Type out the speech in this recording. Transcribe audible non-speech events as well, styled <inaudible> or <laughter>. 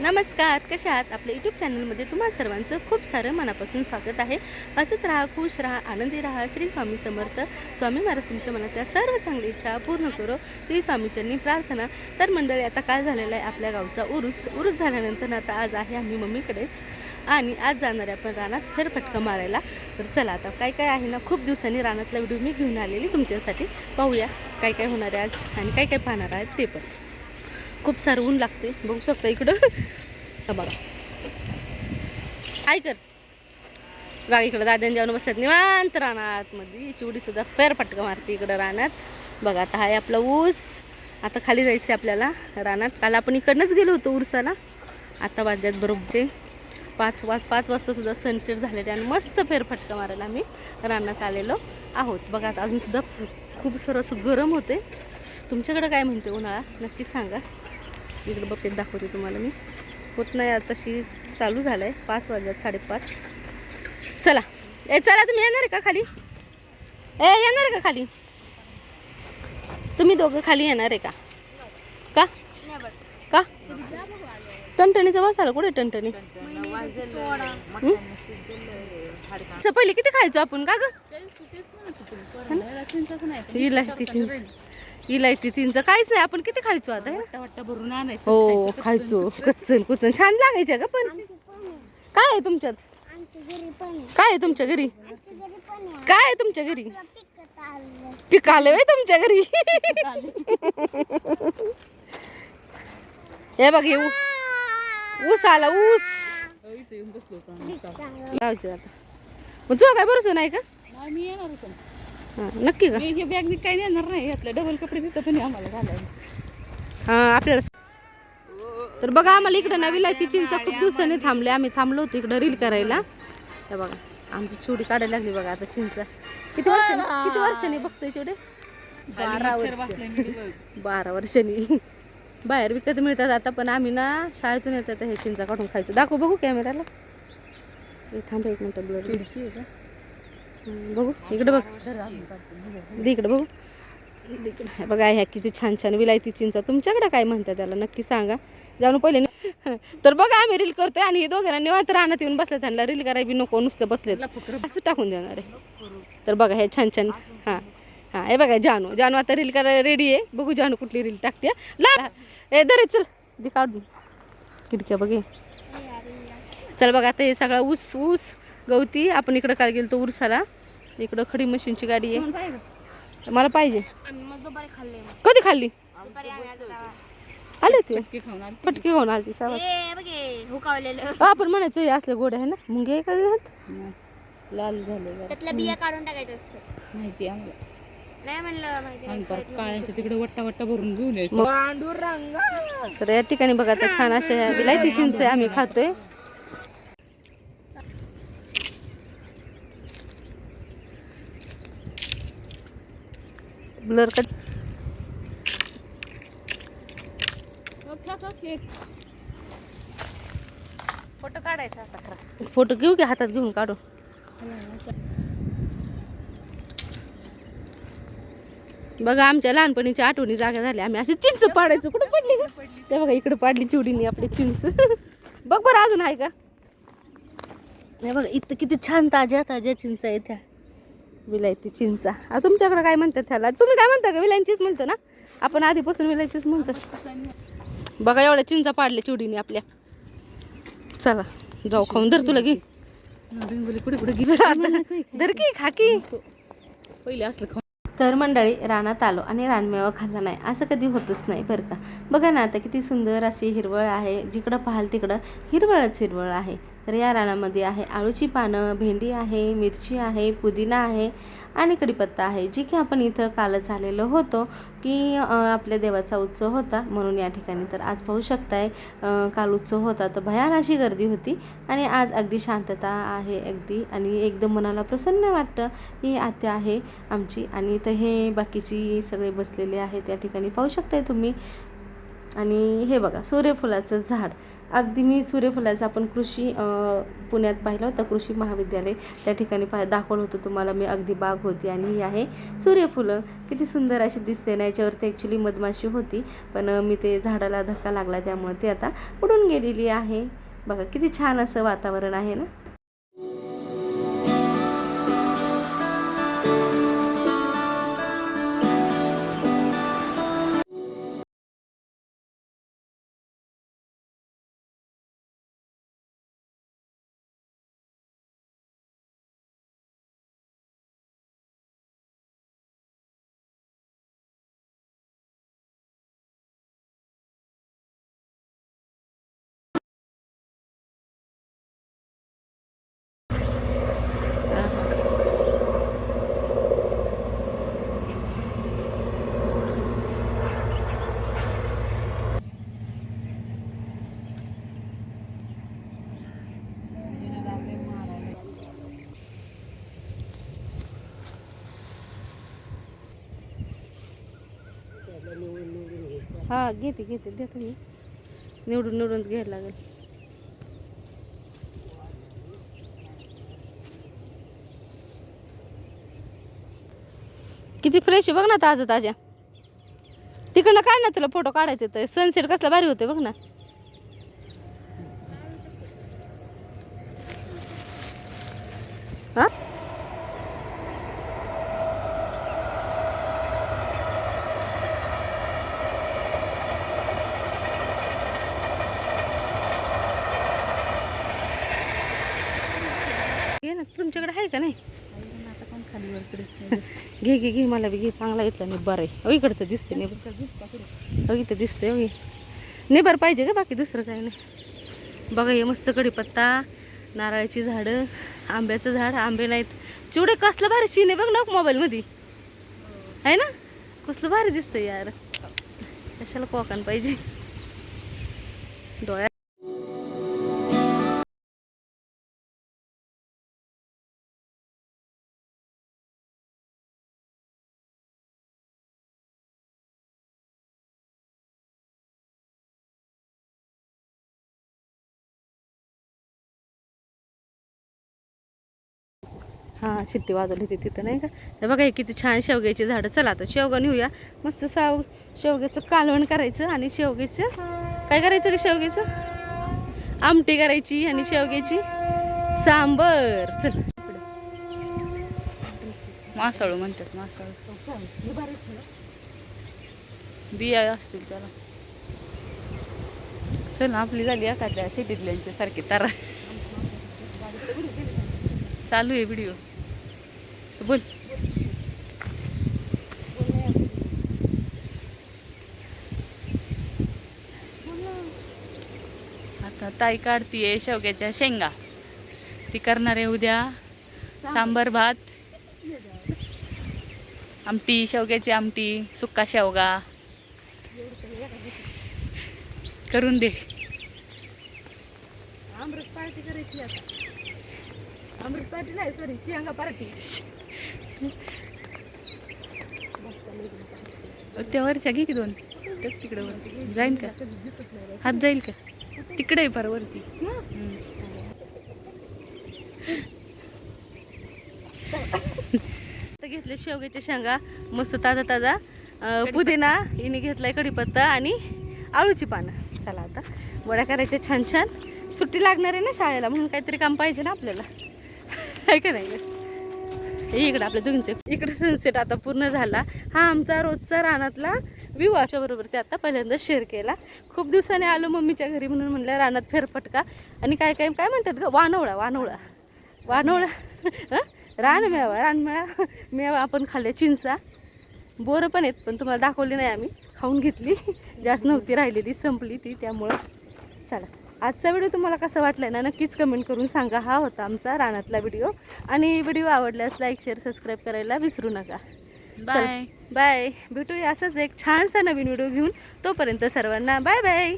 नमस्कार कशा आहात? आपल्या यूट्यूब चॅनलमध्ये तुम्हा सर्वांचं खूप सारं मनापासून स्वागत आहे. हसत राहा खुश राहा आनंदी राहा. श्री स्वामी समर्थ. स्वामी महाराज तुमच्या मनातल्या सर्व चांगली इच्छा पूर्ण करो. श्री स्वामीचरणी प्रार्थना. तर मंडळी आता काय झालेलं आहे? आपल्या गावचा उरूस उरूस झाल्यानंतर आता आज आहे आम्ही मम्मीकडेच. आणि आज जाणार आहे आपण रानात फेरफटका मारायला. तर चला आता काय काय आहे ना खूप दिवसांनी रानातला व्हिडिओ मी घेऊन आलेली तुमच्यासाठी. पाहूया काय काय होणार आहे आज आणि काय काय पाहणार आहेत ते पण. खूप सारं ऊन लागते. बघू शकता इकडं. बघा. ऐकर कर. बघा इकडं दाद्यान जाऊन बसतात निवांत रानात. मध्ये चिवडीसुद्धा फेर फेरफटका मारते इकडं रानात. बघा आता आहे आपला ऊस. आता खाली जायचं आपल्याला रानात. काल आपण इकडनंच गेलो होतो उरसाला आता वाजल्यात बरोबरचे पाच वाज पाच वाजतासुद्धा सनसेट झालेले आणि मस्त फेरफटका मारायला आम्ही रानात आलेलो आहोत. बघा आता अजूनसुद्धा खूप सर असं गरम होते तुमच्याकडं काय म्हणते उन्हाळा? नक्कीच सांगा. इकडं बस एक दाखवते तुम्हाला मी. होत नाही तशी चालू झालं आहे पाच वाजल्यात साडेपाच. चला. ए चला तुम्ही येणार आहे का खाली? ए येणार का खाली? तुम्ही दोघं खाली येणार आहे का? का? का? टणटणीचं बसायला कुठे टणटणी? पहिले किती खायचो आपण? का ग? इलायची चिंच काहीच नाही. आपण किती खायचो आता? हे? भरून आणायचं. हो खायचो कच्चन कुचन छान लागायच्या का पण. काय आहे तुमच्यात? काय आहे तुमच्या घरी? काय आहे तुमच्या घरी? पीक आलं व्हय तुमच्या घरी? हे बघ हे ऊ- ऊस आला ऊस. मग तुझा काय भरोसा नाही का? हा, नक्की का? हे बॅग मी काही देणार नाही यातले डबल कपडे तिथं पण आम्हाला घालायला. हा आपल्याला तर बघा आम्हाला इकडं ना विलायती चिंच खूप दिवसांनी थांबले. आम्ही थांबलो होतो इकडं रील करायला. हे बघा आमची चुडी काढायला लागली बघा आता चिंच. किती वर्षांनी किती वर्षांनी बघतोय चिवडे बारा वर्ष. बारा वर्षांनी. बाहेर विकत मिळतात आता पण आम्ही ना शाळेतून येतात हे चिंचा काढून खायचं. दाखव बघू कॅमेऱ्याला हे थांब एक मिनटं ब्लर बघू इकडे बघ. दे इकडे बघू. दे इकडे. बघा ह्या किती छान छान विलायती चिंचा. तुमच्याकडे काय म्हणतात त्याला? नक्की सांगा. जाऊन पहिले तर बघा आम्ही रील करतोय आणि हे दोघांना निवांत राहण्यात येऊन बसले त्यांना रील करायला बी नको नुसतं बसले असं टाकून देणार आहे. तर बघा हे छान छान हां हां हे बघा जानू. जानू आता रील करायला रेडी आहे. बघू जानू कुठली रील टाकते. ला हे दरे चल. दे काढून. खिडक्या बघे चल बघा आता हे सगळा ऊस ऊस. गवती आपण इकडं काय गेलो तो उरसाला. इकडं खडी मशीनची गाडी आहे. मला पाहिजे. कधी खाल्ली? आले ते खाऊन आली. पटकी घेऊन आली आपण म्हणायचं हे असलं गोड आहे ना. मग का लाल झाले त्यातल्या बिया काढून टाकायचं असतं. माहिती आम्हाला. घेऊन तर या ठिकाणी बघा आता छान अशा विलायती चिंच आहे आम्ही खातोय. ब्लर कट फोटो काढायचा आता फोटो घेऊ की हातात घेऊन काढू? बघा आमच्या लहानपणीच्या आठवणी जागा झाल्या आम्ही अशी चिंच पाडायचो. कुठं पडली का ते. बघा इकडे पाडली चिवडीने आपली चिंच. <laughs> बघ बरं अजून आहे का? नाही बघा इथं किती छान ताज्या ताज्या चिंचा आहे त्या विलायती चिंचा. आ तुमच्याकडे काय म्हणतात त्याला तुम्ही काय म्हणता का विलायचीच म्हणतो ना? आपण आधीपासून विलायचीच म्हणतो. बघा एवढ्या चिंचा पाडल्या चिवडीने आपल्या. चला जाऊ खाऊन धर तुला घे. कुठे कुठे धर की खा की. पहिले असलं तर मंडळी रानात आलो आणि रानमेवा खाल्ला नाही. असं कधी होतच नाही बरं का. बघा ना आता किती सुंदर अशी हिरवळ आहे. जिकडं पाहाल तिकडं हिरवळच हिरवळ आहे. तर या रानामध्ये आहे. आळूची पानं भेंडी आहे मिरची आहे पुदिना आहे आणि कडीपत्ता आहे जी की आपण इथं कालच आलेलो होतो की आपल्या देवाचा उत्सव होता. म्हणून या ठिकाणी तर आज पाहू शकताय काल उत्सव होता. तर भयान अशी गर्दी होती आणि आज अगदी शांतता आहे अगदी आणि एकदम मनाला प्रसन्न वाटतं. ही आत्या आहे आमची आणि इथं हे बाकीची सगळे बसलेले आहेत. त्या ठिकाणी पाहू शकताय तुम्ही. आणि हे बघा सूर्यफुलाचं झाड. अगदी मी सूर्यफुलाचं आपण कृषी पुण्यात पाहिलं होतं कृषी महाविद्यालय. त्या ठिकाणी पाह दाखवलं होतं तुम्हाला मी अगदी बाग होती आणि ही आहे सूर्यफुलं. किती सुंदर अशी दिसते ना याच्यावरती ॲक्च्युली मधमाशी होती पण मी ते झाडाला धक्का लागला त्यामुळे ते आता उडून गेलेली आहे. बघा किती छान असं वातावरण आहे ना? हा घेते घेते देतो मी. निवडून निवडून घ्यायला लागेल. किती फ्रेश आहे बघ ना ताज्या ताज्या. तिकडनं काढ ना तुला फोटो काढायचे तर. सनसेट कसला भारी होते बघ ना. हा? घे ना तुमच्याकडे आहे का नाही? घे घे घे मला बी घे चांगला घेतला नाही बरं आहे अहो, इकडचं दिसतंय नाही अहो इथं दिसतंय अहो, हे. नाही बरं पाहिजे का बाकी दुसरं काही नाही? बघा हे मस्त कढीपत्ता नारळाची झाडं आंब्याचं झाड आंबे नाहीत. चिवडे कसलं भारी सीन आहे बघ ना मोबाईलमध्ये. आहे ना? कसलं भारी दिसतंय यार. कशाला कोकान पाहिजे? डोळ्यात हां शिट्टी वाजवली होती तिथं नाही का? हे बघा किती छान शेवग्याची झाडं. चला आता शेवगा नेऊया. मस्त साव शेवग्याचं कालवण करायचं आणि शेवग्याचं काय करायचं का शेवग्याचं? आमटी करायची आणि शेवग्याची सांबर. चल. मासाळू म्हणतात मासाळू. बिया असतील त्याला. चल आपली झाली एखाद्या सिटीतल्यांच्या सारखी तारा. चालू आहे व्हिडिओ बोल. आता ताई काढतीये शेवग्याच्या शेंगा. ती करणार आहे उद्या सांबर भात. आमटी शेवग्याची आमटी सुक्का शेवगा. करून दे. आमरस पार्टी करायची आता. अमृत पार्टी नाही सॉरी शेंगा पार्टी त्या वरच्या घे की दोन. तिकडे वर. जाईन का? हात जाईल का? तिकडे आहे फार वरती. घेतले शेवग्याच्या शेंगा. मस्त ताजा ताजा. पुदिना हिने घेतलाय कढीपत्ता आणि आळूची पानं. चला आता. वड्या करायच्या छान छान. सुट्टी लागणार आहे ना शाळेला म्हणून काहीतरी काम पाहिजे ना आपल्याला. आहे का नाही? इकडं आपल्या दोघींचे. इकडं सनसेट आता पूर्ण झाला. हा आमचा रोजचा रानातला व्ह्यू बरोबर ते आता पहिल्यांदा शेअर केला. खूप दिवसाने आलो मम्मीच्या घरी म्हणून म्हणलं रानात फेरफटका. आणि काय काय काय म्हणतात ग? वानवळा वानवळा वानवळा रानमेवा रानमेळा मेवा आपण खाल्ले चिंचा. बोरं पण आहेत पण तुम्हाला दाखवली नाही आम्ही. खाऊन घेतली. जास्त नव्हती राहिलेली संपली ती. त्यामुळं चला. आजचा व्हिडिओ तुम्हाला कसा वाटला ना नक्कीच कमेंट करून सांगा. हा होता आमचा रानातला व्हिडिओ. आणि व्हिडिओ आवडल्यास लाईक शेअर सबस्क्राईब करायला विसरू नका. बाय बाय भेटूया असंच एक छानसा नवीन व्हिडिओ घेऊन. तोपर्यंत सर्वांना बाय बाय